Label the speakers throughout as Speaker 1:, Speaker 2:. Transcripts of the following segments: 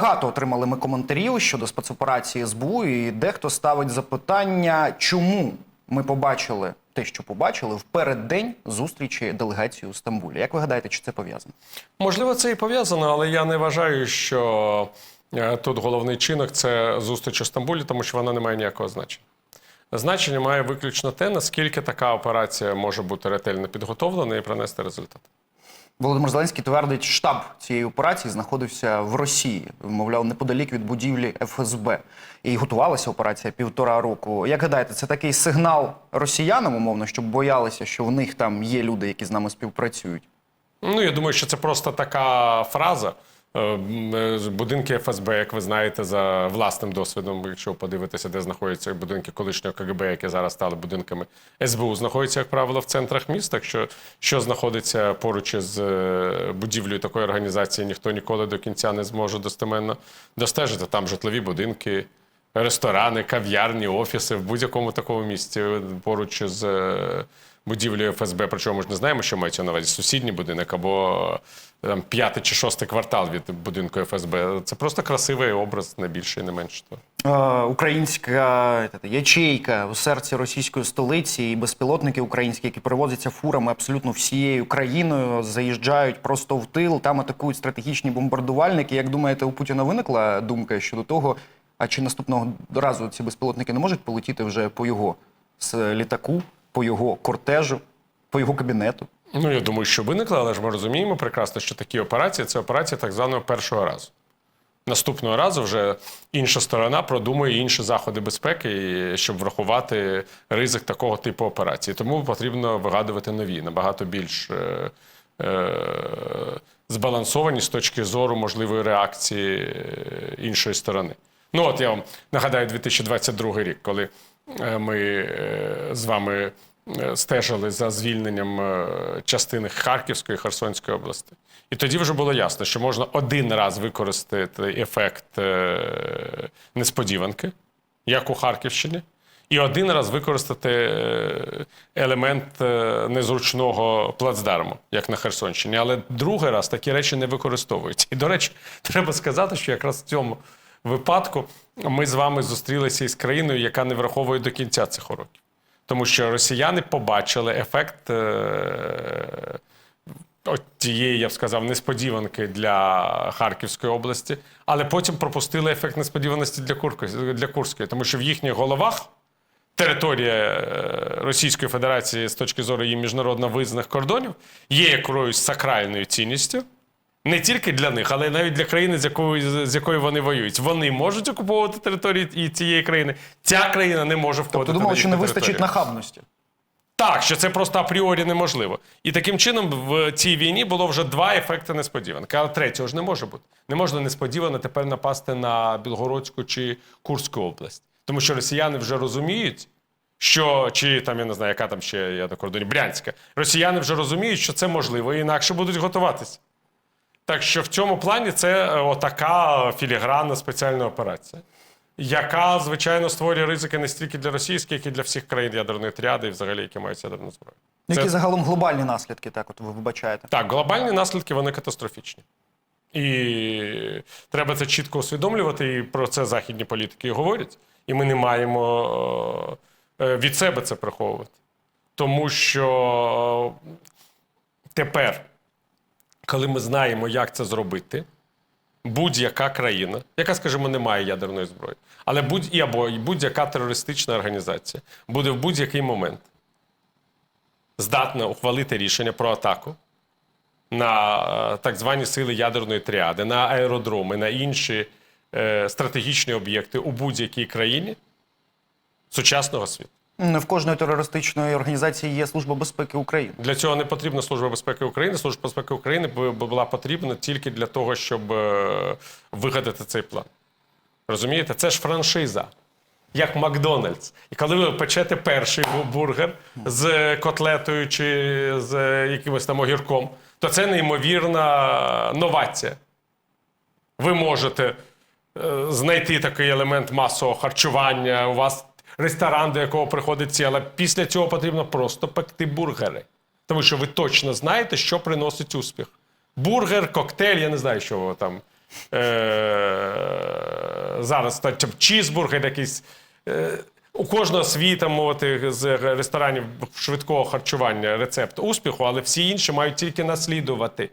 Speaker 1: Багато отримали ми коментарів щодо спецоперації СБУ, і дехто ставить запитання, чому ми побачили те, що побачили в переддень зустрічі делегації у Стамбулі. Як ви гадаєте, чи це пов'язано?
Speaker 2: Можливо, це і пов'язано, але я не вважаю, що е, тут головний чинок це зустріч у Стамбулі, тому що вона не має ніякого значення. Значення має виключно те, наскільки така операція може бути ретельно підготовлена і принести результат.
Speaker 1: Володимир Зеленський твердить, штаб цієї операції знаходився в Росії, мовляв, неподалік від будівлі ФСБ. І готувалася операція півтора року. Як гадаєте, це такий сигнал росіянам, умовно, щоб боялися, що в них там є люди, які з нами співпрацюють?
Speaker 2: Ну, я думаю, що це просто така фраза. Е, е, Будинки ФСБ, як ви знаєте, за власним досвідом, якщо подивитися, де знаходяться будинки колишнього КГБ, які зараз стали будинками СБУ, знаходяться, як правило, в центрах міст. Так що, що знаходиться поруч із е, будівлею такої організації, ніхто ніколи до кінця не зможе достеменно достежити. Там житлові будинки, ресторани, кав'ярні, офіси в будь-якому такому місці поруч з е, будівлею ФСБ. Причому ми ж не знаємо, що мається на увазі сусідній будинок або там, п'ятий чи шостий квартал від будинку ФСБ. Це просто красивий образ, не більше і не менше.
Speaker 1: Е, українська е, ячейка у серці російської столиці і безпілотники українські, які перевозяться фурами абсолютно всією країною, заїжджають просто в тил, там атакують стратегічні бомбардувальники. Як думаєте, у Путіна виникла думка щодо того, а чи наступного разу ці безпілотники не можуть полетіти вже по його з літаку, по його кортежу, по його кабінету?
Speaker 2: Ну, я думаю, що виникла, але ж ми розуміємо прекрасно, що такі операції це операція так званого першого разу. Наступного разу вже інша сторона продумує інші заходи безпеки, щоб врахувати ризик такого типу операції. Тому потрібно вигадувати нові, набагато більш е, е, збалансовані з точки зору можливої реакції е, іншої сторони. Ну, от я вам нагадаю 2022 рік, коли е, ми е, з вами е, стежили за звільненням частини Харківської Херсонської області. І тоді вже було ясно, що можна один раз використати ефект несподіванки, як у Харківщині, і один раз використати елемент незручного плацдарму, як на Херсонщині. Але другий раз такі речі не використовуються. І, до речі, треба сказати, що якраз в цьому випадку ми з вами зустрілися із країною, яка не враховує до кінця цих уроків. Тому що росіяни побачили ефект е, от тієї, я б сказав, несподіванки для Харківської області, але потім пропустили ефект несподіваності для, Курки- для Курської, тому що в їхніх головах територія е, Російської Федерації з точки зору її міжнародно визнаних кордонів є якоюсь сакральною цінністю. Не тільки для них, але й навіть для країни, з якою, з якою вони воюють. Вони можуть окуповувати території і цієї країни. Ця країна не може входити.
Speaker 1: Тобто думали,
Speaker 2: на
Speaker 1: що не вистачить
Speaker 2: територію.
Speaker 1: нахабності.
Speaker 2: Так, що це просто апріорі неможливо. І таким чином в цій війні було вже два ефекти несподіванки. Але третього ж не може бути. Не можна несподівано тепер напасти на Білгородську чи Курську область. Тому що росіяни вже розуміють, що чи там я не знаю, яка там ще я на кордоні Брянська. Росіяни вже розуміють, що це можливо, і інакше будуть готуватися. Так що в цьому плані це е, отака філігранна спеціальна операція, яка, звичайно, створює ризики не стільки для російських, як і для всіх країн ядерної тріади, і взагалі, які мають ядерну зброю.
Speaker 1: Які загалом глобальні наслідки, так от ви вибачаєте?
Speaker 2: Так, глобальні наслідки вони катастрофічні. І треба це чітко усвідомлювати, і про це західні політики говорять. І ми не маємо е, від себе це приховувати. Тому що тепер, коли ми знаємо, як це зробити, будь-яка країна, яка, скажімо, не має ядерної зброї, але будь або будь-яка терористична організація буде в будь-який момент здатна ухвалити рішення про атаку на е, так звані сили ядерної тріади, на аеродроми, на інші е, стратегічні об'єкти у будь-якій країні сучасного світу.
Speaker 1: В кожної терористичної організації є Служба безпеки України.
Speaker 2: Для цього не потрібна Служба безпеки України. Служба безпеки України бу- бу- була потрібна тільки для того, щоб е, вигадати цей план. Розумієте? Це ж франшиза. Як Макдональдс. І коли ви печете перший бургер з котлетою чи з е, якимось там огірком, то це неймовірна новація. Ви можете е, знайти такий елемент масового харчування, у вас ресторан, до якого приходить ці, але після цього потрібно просто пекти бургери. Тому що ви точно знаєте, що приносить успіх. Бургер, коктейль, я не знаю, що там е- зараз та, там, чізбургер якийсь. Е- у кожного свій там, мовити, з ресторанів швидкого харчування рецепт успіху, але всі інші мають тільки наслідувати.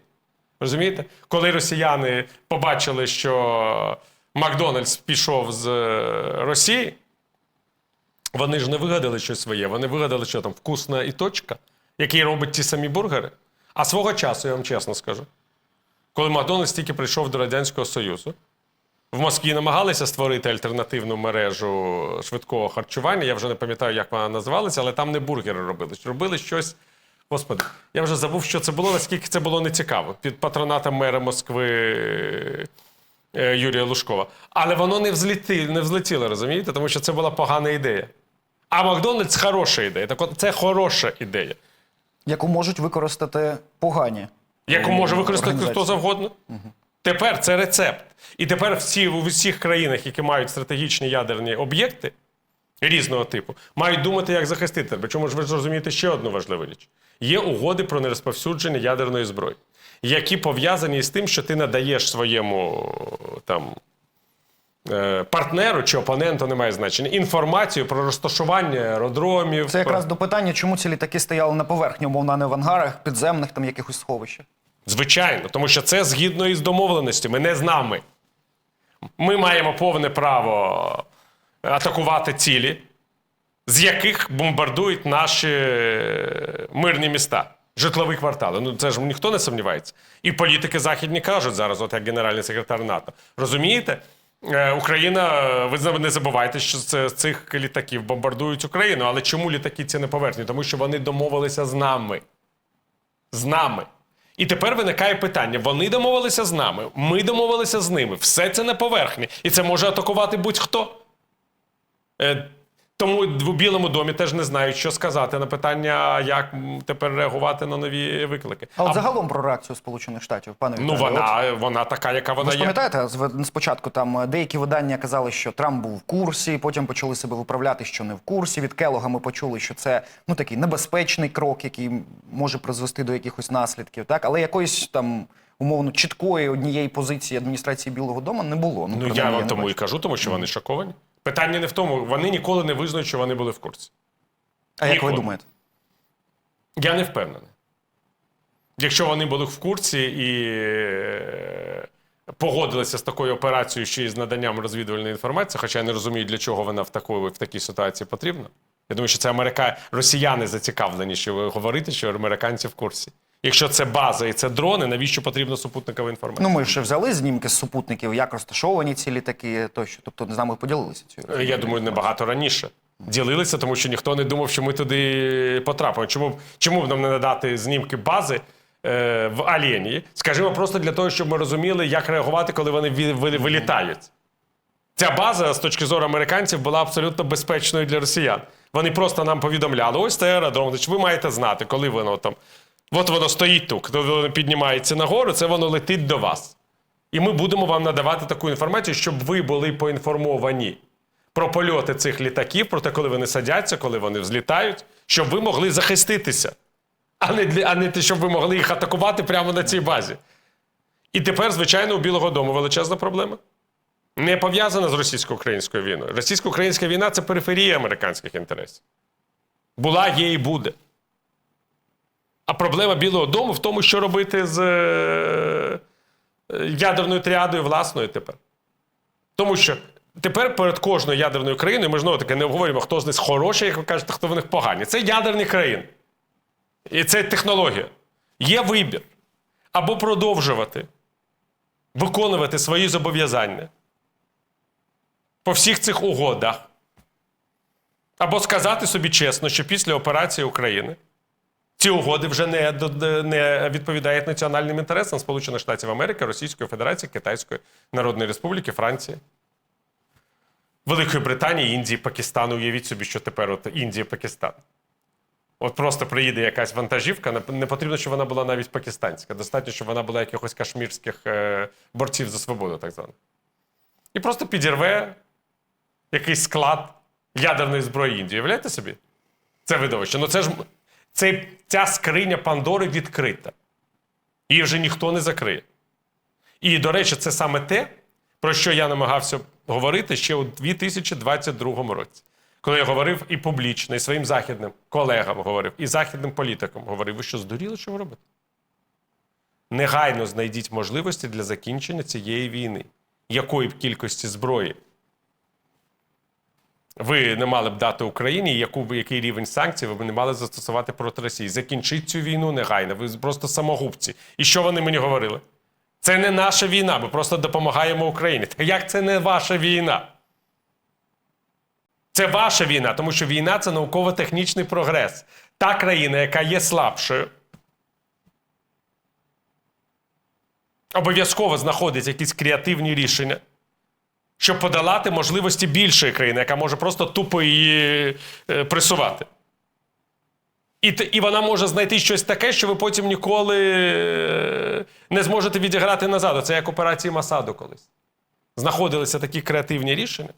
Speaker 2: Розумієте? Коли росіяни побачили, що Макдональдс пішов з е, Росії, вони ж не вигадали щось своє, вони вигадали, що там вкусна і точка, який робить ті самі бургери. А свого часу, я вам чесно скажу, коли Макдональдс тільки прийшов до Радянського Союзу, в Москві намагалися створити альтернативну мережу швидкого харчування. Я вже не пам'ятаю, як вона називалася, але там не бургери робили. Робили щось. Господи, я вже забув, що це було, наскільки це було нецікаво. Під патронатом мера Москви е, Юрія Лужкова. Але воно не взлетіло, не взлетіло, розумієте? Тому що це була погана ідея. А Макдональдс хороша ідея. Так от це хороша ідея,
Speaker 1: Яку можуть використати погані.
Speaker 2: яку може використати хто
Speaker 1: організації.
Speaker 2: завгодно. Тепер це рецепт. І тепер всі у всіх країнах, які мають стратегічні ядерні об'єкти різного типу, мають думати, як захистити себе. Чому ж ви ж розумієте ще одну важливу річ? Є угоди про нерозповсюдження ядерної зброї, які пов'язані з тим, що ти надаєш своєму там. Е, Партнеру чи опоненту немає значення інформацію про розташування аеродромів.
Speaker 1: Це якраз до питання, чому ці літаки стояли на поверхні, умовно, не в ангарах, підземних там якихось сховищах.
Speaker 2: Звичайно, тому що це згідно із домовленостями, не з нами. Ми маємо повне право атакувати цілі, з яких бомбардують наші е, мирні міста, житлові квартали. Ну це ж ніхто не сумнівається. І політики західні кажуть зараз, от як генеральний секретар НАТО. Розумієте? Е, Україна, е, ви не забувайте, що з цих літаків бомбардують Україну. Але чому літаки ці не поверхні? Тому що вони домовилися з нами з нами. І тепер виникає питання: вони домовилися з нами, ми домовилися з ними. Все це на поверхні. І це може атакувати будь-хто. Тому в Білому домі теж не знають, що сказати на питання, як тепер реагувати на нові виклики.
Speaker 1: А от
Speaker 2: А,
Speaker 1: загалом про реакцію Сполучених Штатів, пане
Speaker 2: ну,
Speaker 1: Віталію, от
Speaker 2: вона, вона така, яка вона
Speaker 1: Ви
Speaker 2: є.
Speaker 1: пам'ятаєте, спочатку там е, деякі видання казали, що Трамп був в курсі, потім почали себе виправляти, що не в курсі. Від Келога ми почули, що це ну такий небезпечний крок, який може призвести до якихось наслідків. Так, але якоїсь там умовно чіткої однієї позиції адміністрації Білого Дому не було.
Speaker 2: Ну,
Speaker 1: принаймні,
Speaker 2: я вам тому і кажу, тому що вони шоковані. Питання не в тому, вони ніколи не визнають, що вони були в курсі.
Speaker 1: А як ви думаєте?
Speaker 2: Я не впевнений. Якщо вони були в курсі і е, погодилися з такою операцією ще й з наданням розвідувальної інформації, хоча я не розумію, для чого вона в, такої, в такій ситуації потрібна. Я думаю, що це Америка... росіяни зацікавлені, що ви говорите, що американці в курсі. Якщо це база і це дрони, навіщо потрібна супутникова інформація?
Speaker 1: Ну ми ж взяли знімки з супутників, як розташовані ці літаки, тощо. Тобто з нами поділилися цією.
Speaker 2: Е, Я думаю, набагато раніше. Ділилися, тому що ніхто не думав, що ми туди потрапимо. Чому, б- чому б нам не надати знімки бази е, в Алєнії? Скажімо, просто для того, щоб ми розуміли, як реагувати, коли вони ві- ви- вилітають. Ця база, з точки зору американців, була абсолютно безпечною для росіян. Вони просто нам повідомляли: ось це аеродром, значить, ви маєте знати, коли воно там. От воно стоїть тут, воно піднімається нагору, це воно летить до вас. І ми будемо вам надавати таку інформацію, щоб ви були поінформовані про польоти цих літаків, про те, коли вони садяться, коли вони взлітають, щоб ви могли захиститися, а не, для- а не те, щоб ви могли їх атакувати прямо на цій базі. І тепер, звичайно, у Білого Дому величезна проблема. Не пов'язана з російсько-українською війною. Російсько-українська війна це периферія американських інтересів. Була, є і буде. А проблема Білого Дому в тому, що робити з е, ядерною тріадою власною тепер. Тому що тепер перед кожною ядерною країною ми знову таки не обговорюємо, хто з них хороший, як ви кажете, хто в них погані. Це ядерні країни. І це технологія. Є вибір. Або продовжувати виконувати свої зобов'язання по всіх цих угодах. Або сказати собі чесно, що після операції України ці угоди вже не, не відповідають національним інтересам Сполучених Штатів Америки, Російської Федерації, Китайської Народної Республіки, Франції, Великої Британії, Індії, Пакистану. Уявіть собі, що тепер от Індія, Пакистан. От просто приїде якась вантажівка, не- потрібно, щоб вона була навіть пакистанська. Достатньо, щоб вона була якихось кашмірських е, борців за свободу, так званих. І просто підірве якийсь склад ядерної зброї Індії. Уявляєте собі? Це видовище. Ну це ж це, ця скриня Пандори відкрита. Її вже ніхто не закриє. І, до речі, це саме те, про що я намагався говорити ще у 2022 році. Коли я говорив і публічно, і своїм західним колегам говорив, і західним політикам говорив, ви що здуріли, що ви робите? Негайно знайдіть можливості для закінчення цієї війни. Якої б кількості зброї ви не мали б дати Україні, яку який рівень санкцій ви б не мали застосувати проти Росії. Закінчіть цю війну негайно. Ви просто самогубці. І що вони мені говорили? Це не наша війна, ми просто допомагаємо Україні. Та як це не ваша війна? Це ваша війна, тому що війна це науково-технічний прогрес. Та країна, яка є слабшою, обов'язково знаходить якісь креативні рішення, щоб подолати можливості більшої країни, яка може просто тупо її е, пресувати. І, і вона може знайти щось таке, що ви потім ніколи е, не зможете відіграти назад. Це як операції Масаду колись. Знаходилися такі креативні рішення,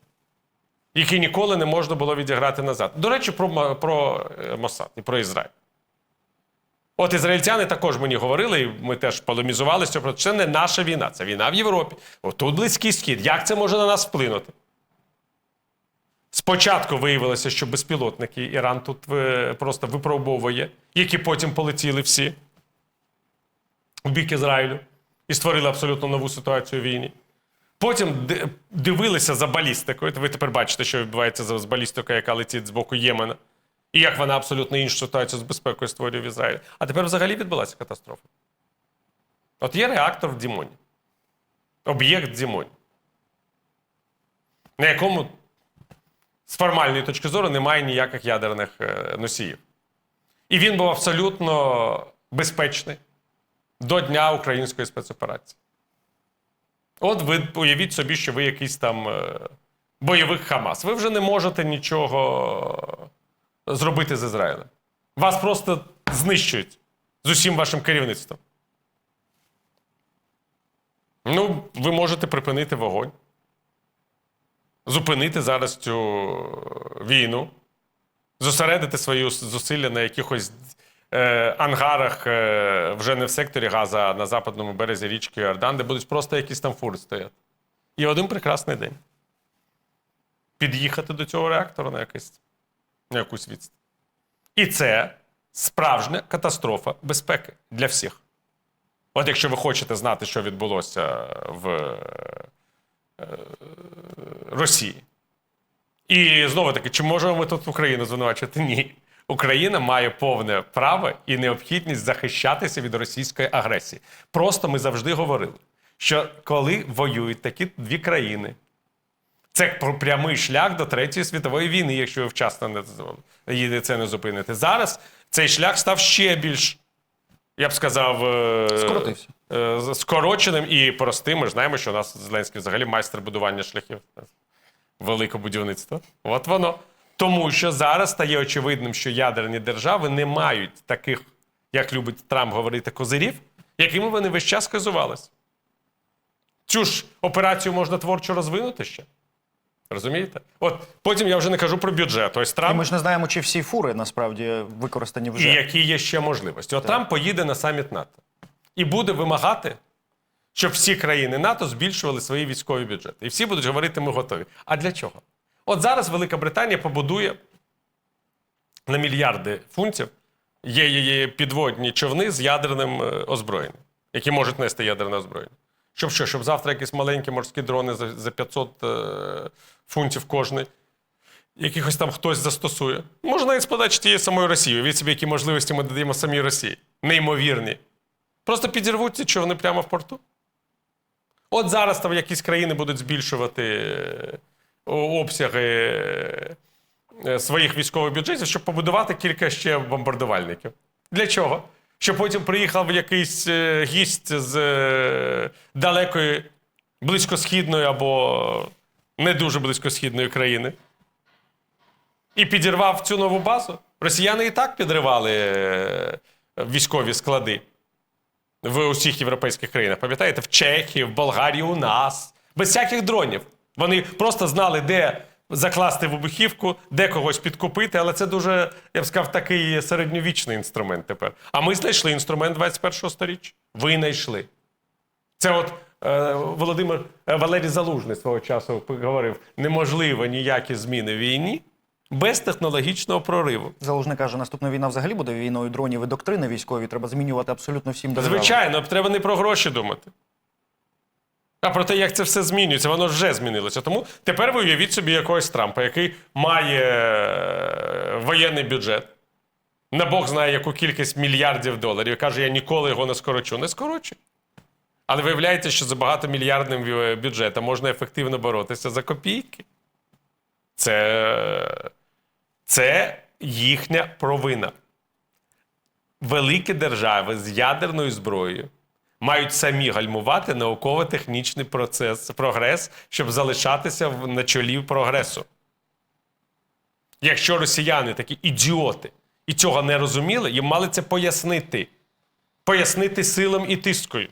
Speaker 2: які ніколи не можна було відіграти назад. До речі, про, про е, Мосад і про Ізраїль. От ізраїльтяни також мені говорили, і ми теж полемізували про це не наша війна, це війна в Європі. Отут Близький Схід. Як це може на нас вплинути? Спочатку виявилося, що безпілотники Іран тут е, просто випробовує, які потім полетіли всі в бік Ізраїлю і створили абсолютно нову ситуацію в війні. Потім дивилися за балістикою. Ви тепер бачите, що відбувається з балістикою, яка летить з боку Ємена, і як вона абсолютно іншу ситуацію з безпекою створює в Ізраїлі. А тепер взагалі відбулася катастрофа. От є реактор в Дімоні, об'єкт в Дімоні, на якому з формальної точки зору немає ніяких ядерних е, носіїв. І він був абсолютно безпечний до Дня української спецоперації. От ви уявіть собі, що ви якийсь там е, бойовик Хамас. Ви вже не можете нічого зробити з Ізраїлем. Вас просто знищують з усім вашим керівництвом. Ну, ви можете припинити вогонь, зупинити зараз цю війну, зосередити свої зусилля на якихось е, ангарах е, вже не в секторі Газа, а на западному березі річки Йордан, де будуть просто якісь там фури стояти. І один прекрасний день. Під'їхати до цього реактора на, якийсь, на якусь відстань. І це справжня катастрофа безпеки для всіх. От якщо ви хочете знати, що відбулося в е, Росії. І знову таки, чи можемо ми тут Україну звинувачувати? Ні. Україна має повне право і необхідність захищатися від російської агресії. Просто ми завжди говорили, що коли воюють такі дві країни, це прямий шлях до Третьої світової війни, якщо ви вчасно не це не зупините. Зараз цей шлях став ще більш, я б сказав, е,
Speaker 1: Скоротився.
Speaker 2: е, скороченим і простим. Ми ж знаємо, що у нас Зеленський взагалі майстер будування шляхів. Велике будівництво. От воно. Тому що зараз стає очевидним, що ядерні держави не мають таких, як любить Трамп говорити, козирів, якими вони весь час хизувалися. Цю ж операцію можна творчо розвинути ще. Розумієте? От потім я вже не кажу про бюджет. Ось
Speaker 1: І ми ж не знаємо, чи всі фури насправді використані вже.
Speaker 2: і які є ще можливості. От Трамп поїде на саміт НАТО і буде вимагати, щоб всі країни НАТО збільшували свої військові бюджети. І всі будуть говорити, ми готові. А для чого? От зараз Велика Британія побудує на мільярди фунтів є, є підводні човни з ядерним е, озброєнням, які можуть нести ядерне озброєння. Щоб що? Щоб завтра якісь маленькі морські дрони за, за 500 е, фунтів кожний якихось там хтось застосує. Можна навіть з тієї самої Росії. Від собі, які можливості ми додаємо самій Росії. Неймовірні. Просто підірвуть ці човни прямо в порту. От зараз там якісь країни будуть збільшувати е, обсяги е, своїх військових бюджетів, щоб побудувати кілька ще бомбардувальників. Для чого? Щоб потім приїхав якийсь е, гість з е, далекої близькосхідної або не дуже близькосхідної країни і підірвав цю нову базу. Росіяни і так підривали е, військові склади в усіх європейських країнах. Пам'ятаєте, в Чехії, в Болгарії, у нас. Без всяких дронів. Вони просто знали, де закласти вибухівку, де когось підкупити, але це дуже, я б сказав, такий середньовічний інструмент тепер. А ми знайшли інструмент 21 го сторіччя. Ви знайшли. Це от е, Володимир е, Валерій Залужний свого часу говорив: неможливо ніякі зміни в війні без технологічного прориву.
Speaker 1: Залужний каже, наступна війна взагалі буде війною дронів і доктрини військові. Треба змінювати абсолютно всім державам.
Speaker 2: Звичайно, треба не про гроші думати. А про те, як це все змінюється, воно вже змінилося. Тому тепер ви уявіть собі якогось Трампа, який має е, воєнний бюджет, на Бог знає, яку кількість мільярдів доларів, каже, я ніколи його не скорочу. Не скорочу. Але виявляється, що за багатомільярдним е, бюджетом можна ефективно боротися за копійки. Це, це їхня провина великі держави з ядерною зброєю мають самі гальмувати науково-технічний процес, прогрес, щоб залишатися на чолі прогресу. Якщо росіяни такі ідіоти і цього не розуміли, їм мали це пояснити. Пояснити силам і тискою.